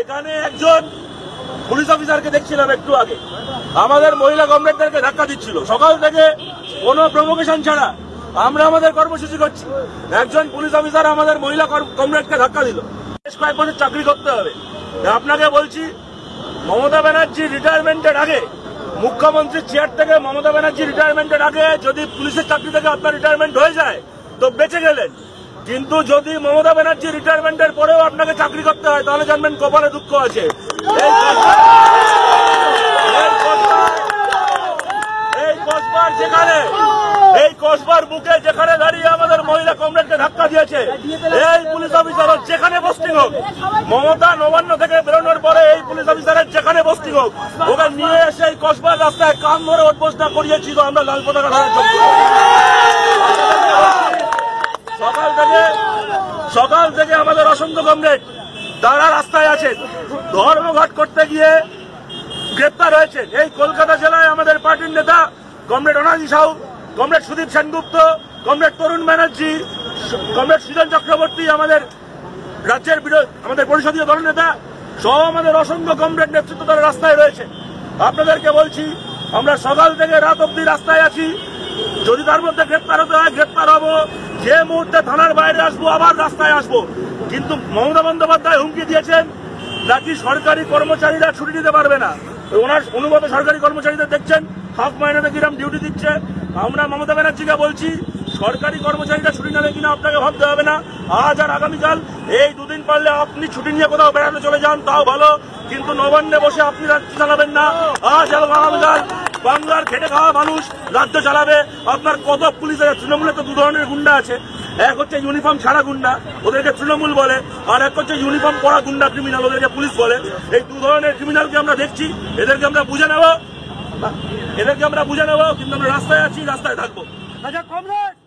এখানে একজন পুলিশ অফিসারকে দেখছিলাম একটু আগে। আমাদের মহিলা কমরেডদেরকে ধাক্কা দিচ্ছিল। সকাল থেকে কোনো প্রভোকেশন ছাড়া আমরা আমাদের কর্মসূচি করছি। একজন পুলিশ অফিসার আমাদের মহিলা কমরেডকে ধাক্কা দিল। বেশ কয়েক বছর চাকরি করতে হবে। আপনাকে বলছি, মমতা ব্যানার্জি রিটায়ারমেন্টের আগে মুখ্যমন্ত্রীর চেয়ার থেকে মমতা ব্যানার্জি রিটায়ারমেন্টের আগে যদি পুলিশের চাকরি থেকে আপনার রিটায়ারমেন্ট হয়ে যায়, তো বেঁচে গেলেন। কিন্তু যদি মমতা ব্যানার্জি রিটায়ারমেন্টের পরেও আপনাকে চাকরি করতে হয়, তাহলে জানবেন কপালে দুঃখ আছে। এই কসবা- এই কসবা- এই কসবার যেখানে, এই কসবার বুকে যেখানে দাঁড়িয়ে আমাদের মহিলা কমরেডকে ধাক্কা দিয়েছে, এই পুলিশ অফিসার যেখানে পোস্টিং হোক, মমতা নবান্ন থেকে বেরোনোর পরে এই পুলিশ অফিসারের যেখানে পোস্টিং হোক, ওকে নিয়ে এসে এই কসবার রাস্তায় কান ধরে উদ্বোধন করিয়েছি, তো আমরা লাল পতাকা ধরার সকাল থেকে সকাল থেকে আমাদের অসংখ্য কমরেড তারা রাস্তায় আছেন। ধর্মঘট করতে গিয়ে গ্রেপ্তার হয়েছেন। এই কলকাতা জেলায় আমাদের পার্টির নেতা comrade Anaji Sau comrade Sudip Sengupta, comrade Tarun Banerjee, comrade Sujan Chakraborty আমাদের রাজ্যের বিরোধী আমাদের পরিষদীয় দল নেতা সহ আমাদের অসংখ্য কমরেড নেতৃত্ব তারা রাস্তায় রয়েছে। আপনাদেরকে বলছি, আমরা সকাল থেকে রাত অব্দি রাস্তায় আছি। যদি তার মধ্যে গ্রেপ্তার হতে হয়, গ্রেপ্তার হব। যে মুহূর্তে থানার বাইরে আসব, আবার রাস্তায় আসব। কিন্তু মমতা বন্দ্যোপাধ্যায় হুমকি দিয়েছেন নাকি সরকারি কর্মচারীরা ছুটি নিতে পারবে না। ওনার অনুগত সরকারি কর্মচারীদের দেখছেন, হাফ মাইনেতে কিরম ডিউটি দিচ্ছে। আমরা মমতা ব্যানার্জিকে বলছি, সরকারি কর্মচারীরা ছুটি নেবে কিনা আপনাকে ভাবতে হবে না। আজ আর আগামীকাল এই দুদিন পারলে আপনি ছুটি নিয়ে কোথাও বেড়াতে চলে যান, তাও ভালো। কিন্তু নবান্নে বসে আপনি রাজ্য চালাবেন না। আজ এবং আগামীকাল বাংলার খেটে খাওয়া মানুষ রাজ্য চালাবে। আপনার কত পুলিশ আছে? তৃণমূলে তো দু ধরনের গুন্ডা আছে। এক হচ্ছে ইউনিফর্ম ছাড়া গুন্ডা, ওদেরকে তৃণমূল বলে। আর এক হচ্ছে ইউনিফর্ম পরা গুন্ডা ক্রিমিনাল ওদেরকে পুলিশ বলে। এই দু ধরনের ক্রিমিনালকে আমরা দেখছি, এদেরকে আমরা বুঝে নেব। এদেরকে আমরা বুঝে নেব, কিন্তু আমরা রাস্তায় আছি, রাস্তায় থাকব। আচ্ছা কমরেড!